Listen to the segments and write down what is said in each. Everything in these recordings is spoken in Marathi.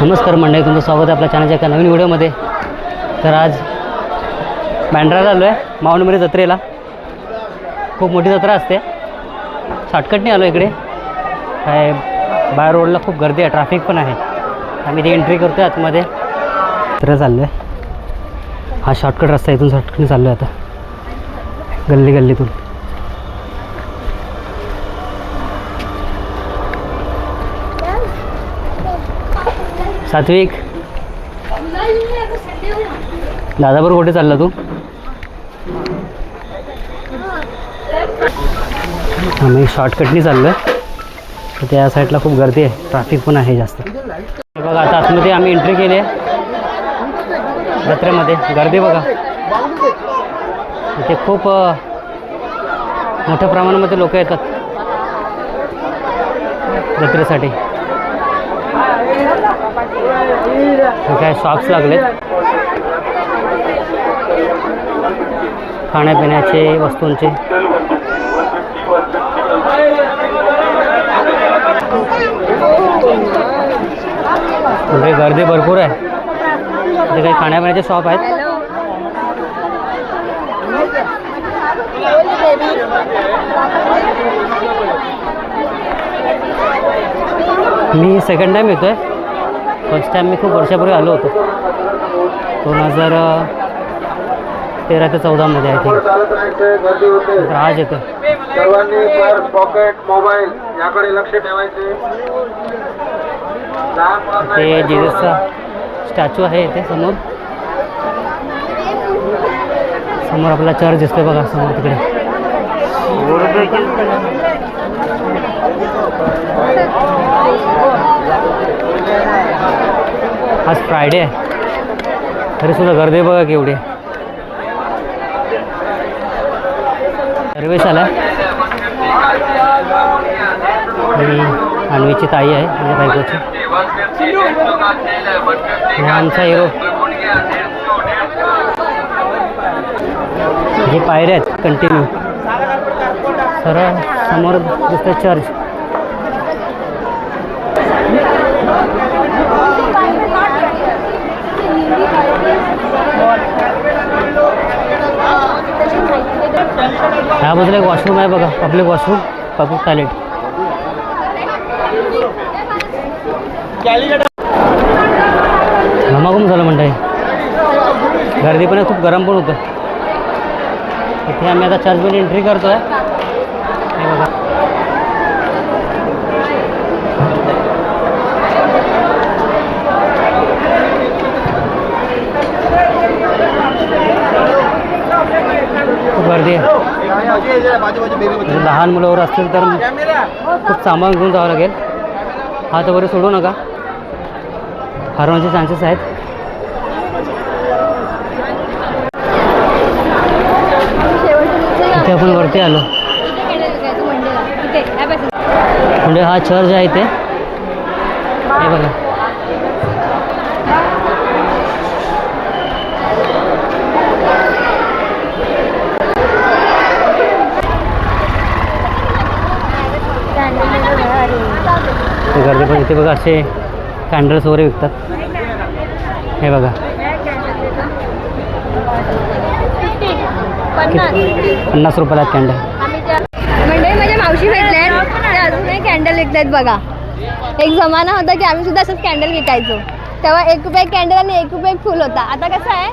नमस्कार मंडळी तुमचं स्वागत आहे आपल्या चॅनलच्या एका नवीन व्हिडिओमध्ये. तर आज बँड्राला आलो आहे माऊंडमिरी जत्रेला. खूप मोठी जत्रा असते. शॉर्टकटने आलो इकडे. काय बाहेर रोडला खूप गर्दी आहे ट्रॅफिक पण आहे. आम्ही ती एंट्री करतो आहे आतमध्ये. तर चाललो आहे हा शॉर्टकट रस्ता इथून शॉर्टकटने चाललो आहे आता. गल्ली गल्लीतून सात्विक. दादाबरोबर कुठे चालला तू? आम्ही शॉर्टकटनी चाललो आहे त्या साईडला खूप गर्दी आहे. ट्रॅफिक पण आहे जास्त. बघा आता आतमध्ये आम्ही एंट्री केली आहे. जत्रेमध्ये. गर्दी बघा. इथे खूप मोठ्या प्रमाणामध्ये लोक येतात. जत्रेसाठी. काय सॉक्स लागलेत? खाण्यापिण्याचे वस्तूंचे. म्हणजे गर्दी भरपूर आहे. इथे काही खाण्यापिण्याचे शॉप आहेत. मी सेकंड टाईम येतो आहे फर्स्ट टाईम मी खूप वर्षापूर्वी आलो होतो. दोन हजार तेरा ते चौदामध्ये आहे ते आज येतो सर्वांनी पर्स पॉकेट मोबाईल याकडे लक्ष ठेवायचे. लहान मुलांना ते जेजसचा स्टॅच्यू आहे इथे समोर. समोर आपला चर्च दिसतोय बघा समोर तिकडे. आज फ्रायडे आहे. तरी सुद्धा गर्दी बघा केवढी. सर्वेश आला आणि अन्वीची ताई आहे माझ्या बायकोची. आमचा हिरो. जे पायऱ्या आहेत कंटिन्यू सरळ समोर दिसतं चर्च ह्या बाजूला एक वॉशरूम आहे बघा पब्लिक वॉशरूम पब्लिक टॉयलेट. घमाघूम झालं म्हणताय. गर्दी पण आहे, खूप गरम पण होतं. इथे आम्ही आता चर्चमध्ये एंट्री करतो आहे गर्दी आहे लहान मुलं वगैरे असतील तर खूप सामान घेऊन जावं लागेल हात वगैरे सोडू नका हरवण्याचे चान्सेस आहेत इथे आपण वरती आलो म्हणजे हा चर्च आहे इथे हे बघा ते गर्दी पण इथे बघा असे कॅन्डल्स वगैरे विकतात. हे बघा. पन्नास रुपयाला कॅन्डल म्हणजे माझ्या मावशी भेटल्या ते अजूनही कॅन्डल विकतायत बघा. एक जमाना होता की आम्ही सुद्धा असंच कॅन्डल विकायचो. तेव्हा एक रुपये एक कॅन्डल आणि एक रुपये एक फुल होता. आता कसं आहे?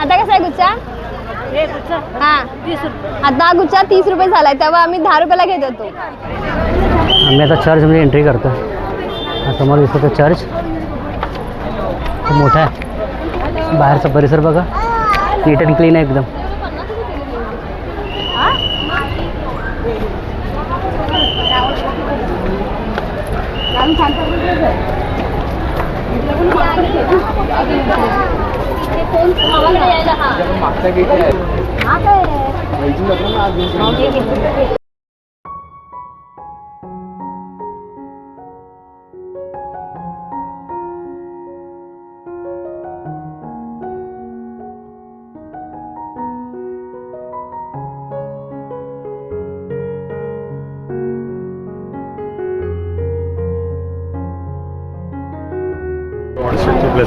आता कसं आहे गुच्चा? हा आता हा. गुच्चा तीस रुपये झालाय. तेव्हा आम्ही दहा रुपयाला घेत होतो. आम्मी आता चर्च मे एंट्री करते समोर दिसतो तो चर्च मोटा है। बाहर का परिसर बगा नीट एंड क्लीन है एकदम। हाँ।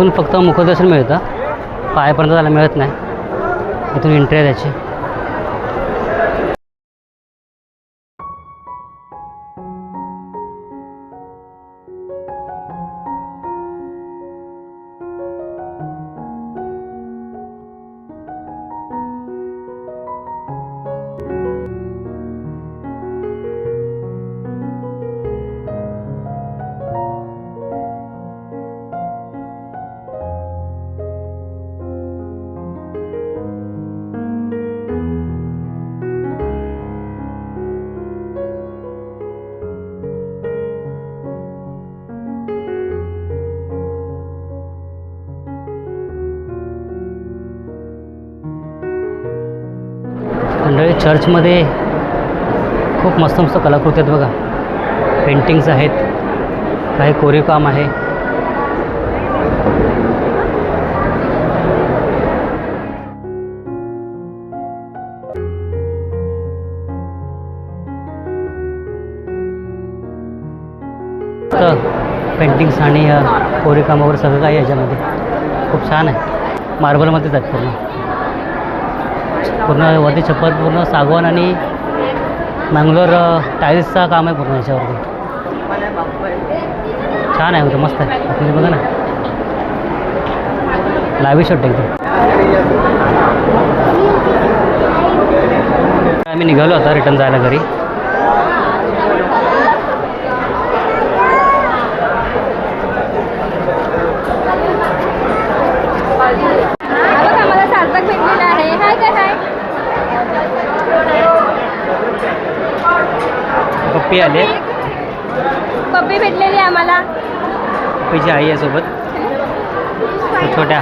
इथून फक्त मुखदर्शन मिळतं. पायापर्यंत जायला मिळत नाही. इथून एंट्री आहे त्याची. चर्चमध्ये खूप मस्त मस्त कलाकृती आहेत बघा. पेंटिंग्स आहेत. काही कोरीवकाम आहे. तर पेंटिंग्स आणि अ, कोरीवकाम वगैरे सगळं काही याच्यामध्ये. खूप छान आहे. मार्बलमध्येच आहेत पूर्ण. पूर्ण वरती छप्पर पूर्ण सागवान आणि मँगलोर टाईल्सचा काम आहे पूर्ण याच्यावरती. छान आहे एकदम मस्त आहे. तुम्ही बघा ना. लावी शॉट एकदम. आम्ही निघालो आता रिटर्न जायला घरी हा बघा मला सार्थक भेटलेला आहे हाय काय हाय पप्पी आले. पप्पी भेटलेली आम्हाला. पप्पीची आई आहे सोबत छोट्या.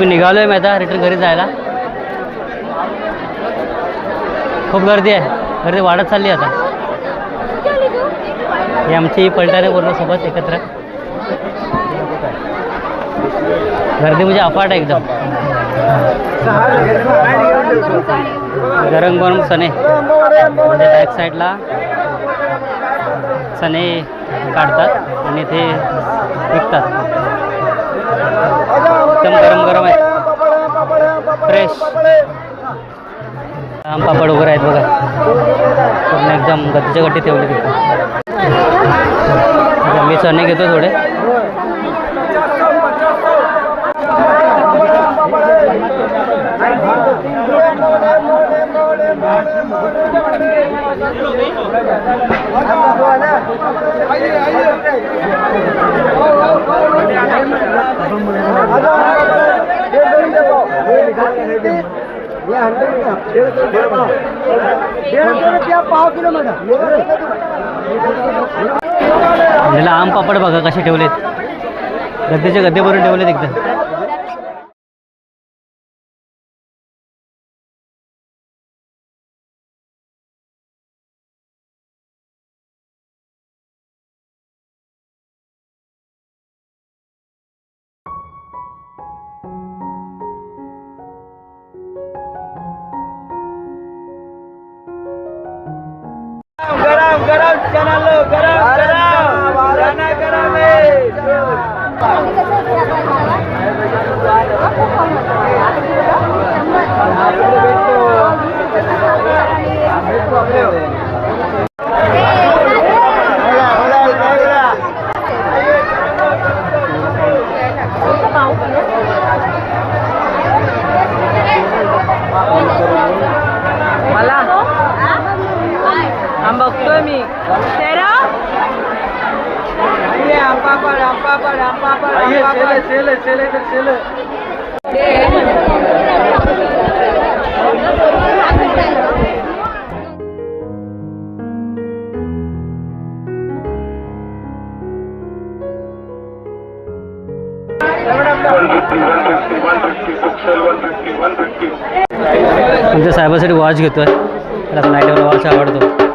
आम्ही निघालो आहे मी आता रिटर्न घरी जायला खूप गर्दी आहे गर्दी वाढत चालली आता। हे आमची पलटाने पूर्ण सोबत एकत्र। गर्दी म्हणजे अफाट आहे एकदम। गरम गरम चणे म्हणजे बॅक साईडला चणे काढतात आणि ते विकतात। एकदम गरम गरम आहे. फ्रेश आम पापड वगैरे आहेत बघा. पूर्ण एकदम गतीच्या गट्टी ठेवली तिथे मी चणे घेतो थोडे. म्हणजे आम पापड बघा कसे ठेवलेत. गद्देच्या गद्दे भरून ठेवलेत एकदा. तुमच्या साहेबासाठी वॉच घेतोय. त्याला नाईटवर वॉच आवडतो.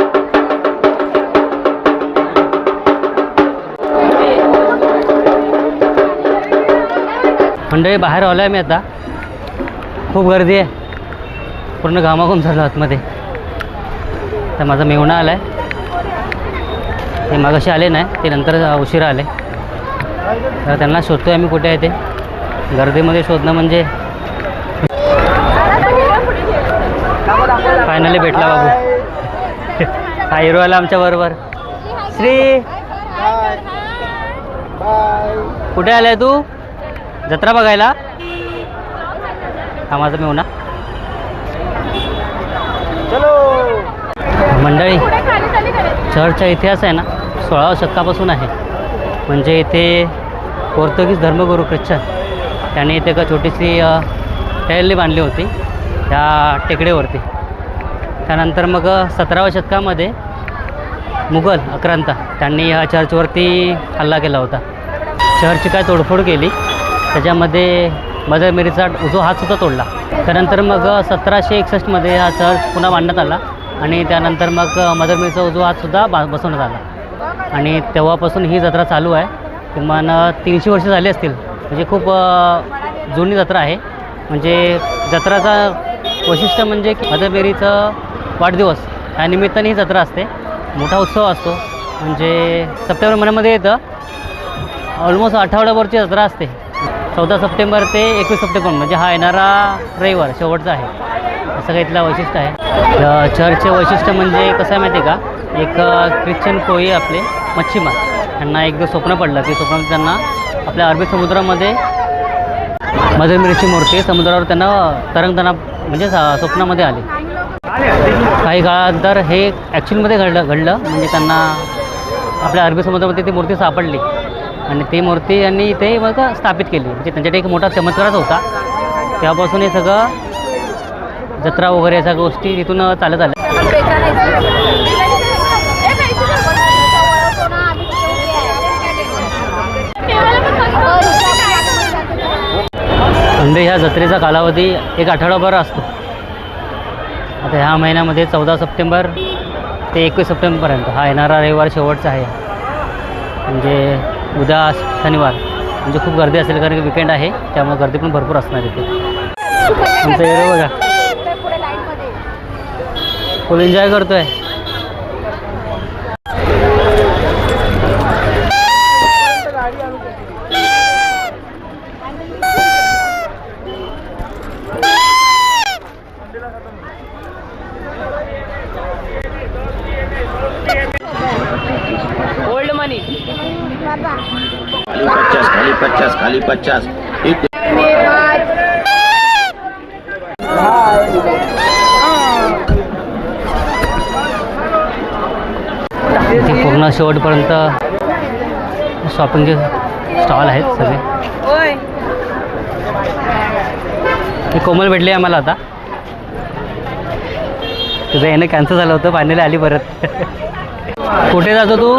मंडळी बाहेर आलो आहे मी आता. खूप गर्दी आहे. पूर्ण घामाघूम झालं आतमध्ये. तर माझा मेवणा आला आहे ते मागाशी आले नाही ते नंतर उशिरा आले. तर त्यांना शोधतो आहे मी कुठे आहे ते. गर्दीमध्ये शोधणं म्हणजे फायनली भेटला बाबू. हा हिरो आला आमच्या बरोबर. श्री! कुठे आलाय तू? जत्रा बघायला? हा माझा मेवना मंडळी चर्चचा इतिहास आहे ना सोळाव्या शतकापासून आहे. म्हणजे इथे पोर्तुगीज धर्मगुरू ख्रिश्चन त्यांनी इथे एक छोटीशी टहल्ली बांधली होती त्या टेकडीवरती. त्यानंतर मग सतराव्या शतकामध्ये मुघल आक्रांता त्यांनी ह्या चर्चवरती हल्ला केला होता. चर्चची काय तोडफोड केली? त्याच्यामध्ये मदर मेरीचा उजवा हातसुद्धा तोडला. त्यानंतर मग सतराशे एकसष्टमध्ये हा चर्च पुन्हा बांधण्यात आला आणि त्यानंतर मग मदर मेरीचा उजो हातसुद्धा बा बसवण्यात आला. आणि तेव्हापासून ही जत्रा चालू आहे. किमान तीनशे वर्ष झाली असतील. म्हणजे खूप जुनी जत्रा आहे. म्हणजे जत्राचा वैशिष्ट्य म्हणजे की मदर मेरीचं वाढदिवस या निमित्ताने ही जत्रा असते. मोठा उत्सव असतो. म्हणजे सप्टेंबर महिन्यामध्ये येतं. ऑलमोस्ट आठवड्याभरची जत्रा असते. चौदा सप्टेंबर ते एकवीस सप्टेंबर म्हणजे हा येणारा रविवार शेवटचा आहे. असं काही इथलं वैशिष्ट्य आहे. चर्चचे वैशिष्ट्य म्हणजे कसं आहे माहिती आहे का? एक ख्रिश्चन कोळी आपले मच्छीमार. त्यांना एकदा स्वप्न पडलं की स्वप्न त्यांना आपल्या अरबी समुद्रामध्ये मधमिरीची मूर्ती समुद्रावर त्यांना तरंगताना म्हणजे स्वप्नामध्ये आली. काही काळानंतर हे ॲक्च्युअलमध्ये घडलं घडलं. म्हणजे त्यांना आपल्या अरबी समुद्रामध्ये ती मूर्ती सापडली. आणि ती मूर्ती यांनी इथे मग स्थापित केली. म्हणजे त्यांच्याकडे एक मोठा चमत्कारच होता. तेव्हापासून हे सगळं जत्रा वगैरे या सगळ्या गोष्टी तिथून चालत आल्या. म्हणजे ह्या जत्रेचा कालावधी एक आठवडाभर असतो. आता ह्या महिन्यामध्ये चौदा सप्टेंबर ते एकवीस सप्टेंबरपर्यंत हा येणारा रविवार शेवटचा आहे. म्हणजे उद्या शनिवार. म्हणजे खूप गर्दी असेल कारण की विकेंड आहे त्यामुळे गर्दी पण भरपूर असणार इथे. आमचा हिरो बघा. फुल एन्जॉय करतोय. ओल्ड मनी खाली पचास खाली पचास. एक पूर्ण शेवटपर्यंत शॉपिंगचे स्टॉल आहेत सगळे. ओय हे कोमल भेटली आम्हाला आता. तुझं येणं कॅन्सल झालं होतं फायनली आली परत. कुठे जातो तू?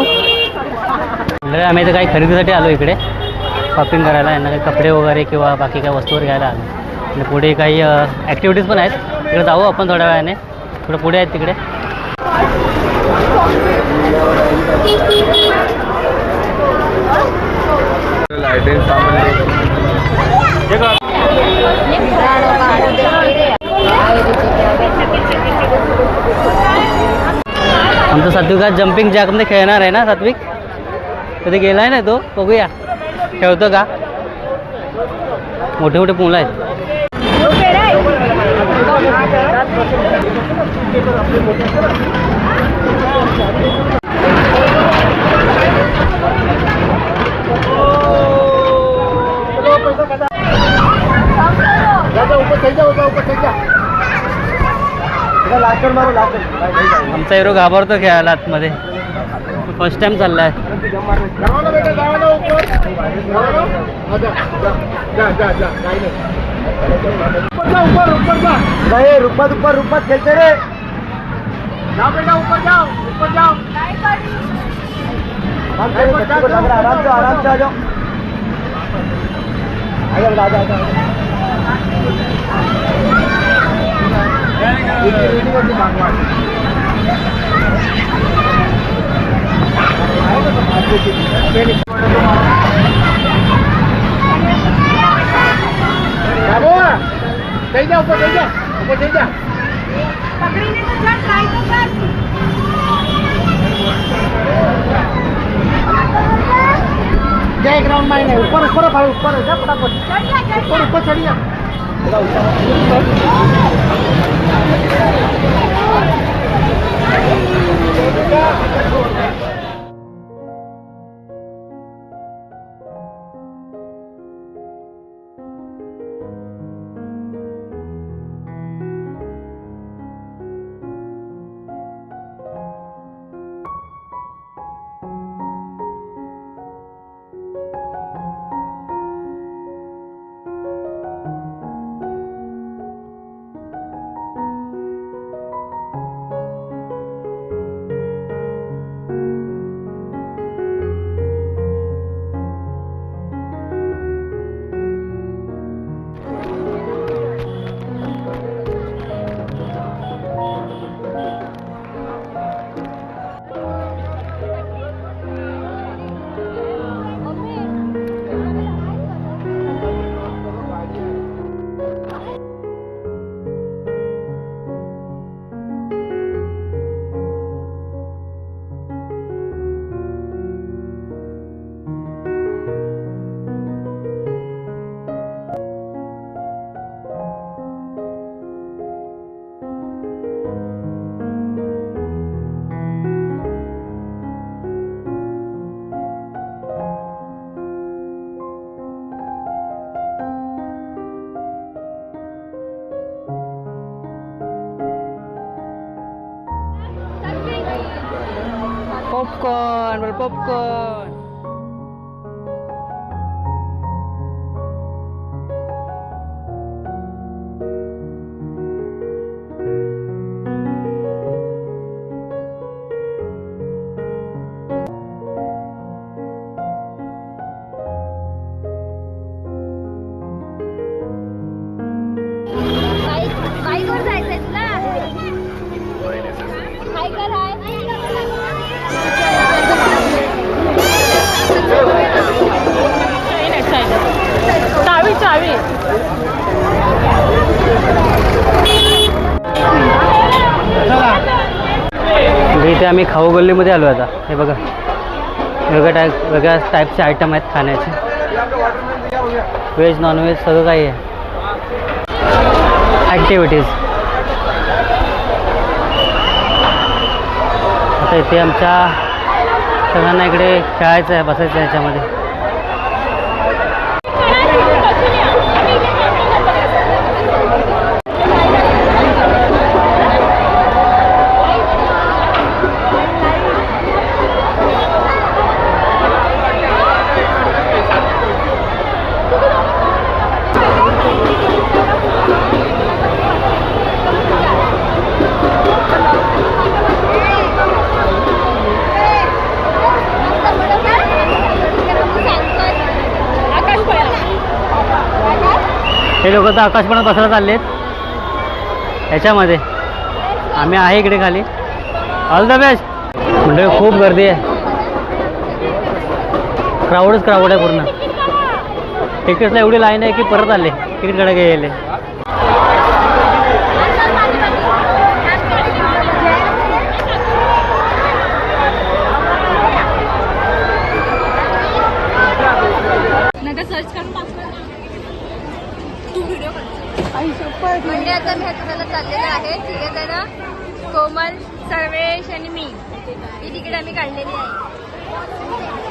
म्हणजे आम्ही इथं काही खरेदीसाठी आलो इकडे. शॉपिंग करायला यांना काही कपडे वगैरे किंवा बाकी काही वस्तूवर घ्यायला आलो. आणि पुढे काही ॲक्टिव्हिटीज पण आहेत. तिकडे जाऊ आपण थोड्या वेळाने. थोडं पुढे आहेत तिकडे. आमचा सात्विक आज जम्पिंग जॅकमध्ये खेळणार आहे ना सात्विक? कधी गेला आहे ना तो? बघूया. खेळतो का? मोठे मोठे मुलं आहेत. आमचा हिरो घाबरतो खेळायला आतमध्ये. फ़र्स्ट टाइम चाललाय रुपत ऊपर रुपत खेलते रे जाओ बेटा ऊपर जाओ ऊपर जाओ। आराम से आराम से आ जाओ। आ जाओ आ जाओ થઈ જા ઉપર થઈ જા ઉપર થઈ જા પકડીને તો જા ટ્રાય તો કર જય ગ્રાઉન્ડમાં ઉપર ઉપર ભાઈ ઉપર જા ફટાફટ ઉપર ઉપર ચડી જા आम्ही खाऊ गल्लीमध्ये आलो आता. हे बघा. वेगळ्या टाईप वेगळ्या टाईपचे आयटम आहेत खाण्याचे. व्हेज नॉनव्हेज सगळं काही आहे. ॲक्टिव्हिटीज आता इथे आमच्या सगळ्यांना इकडे खेळायचं आहे बसायचं आहे याच्यामध्ये. हे लोक तर आकाशपणात बसायला चालले आहेत ह्याच्यामध्ये. आम्ही आहे इकडे खाली. ऑल द बेस्ट म्हणजे खूप गर्दी आहे. क्राऊडच क्राऊड आहे पूर्ण. तिकीट्सला एवढी लाईन आहे की परत आले. तिकीटकडे गेले म्हणजे आता मी हसनाला चाललेलं आहे. तिघे जण कोमल सर्वेश आणि मी. ही तिकीट आम्ही काढलेली आहे.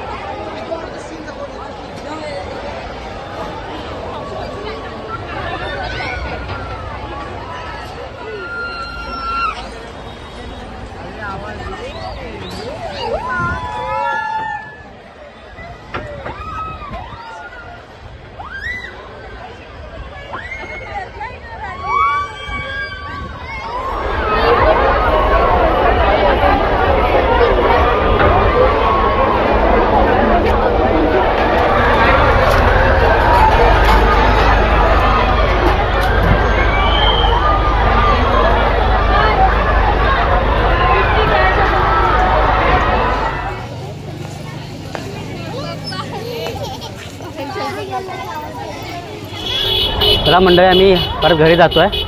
चला मंडळी आम्ही परत घरी जातो आहे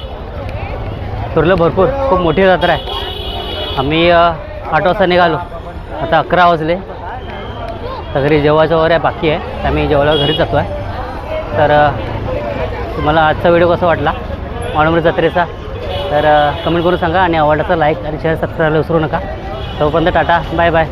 फिरलं भरपूर खूप मोठी जत्रा आहे. आम्ही आठ वाजता निघालो. आता अकरा वाजले. तर घरी जेवायचं वगैरे बाकी आहे. आम्ही जेवायला घरी जातो आहे तर तुम्हाला आजचा व्हिडिओ कसा वाटला? माणुमरी जत्रेचा? तर कमेंट करून सांगा आणि आवडल्याचा लाईक आणि शेअर सबस्क्राईबला विसरू नका. तोपर्यंत टाटा बाय बाय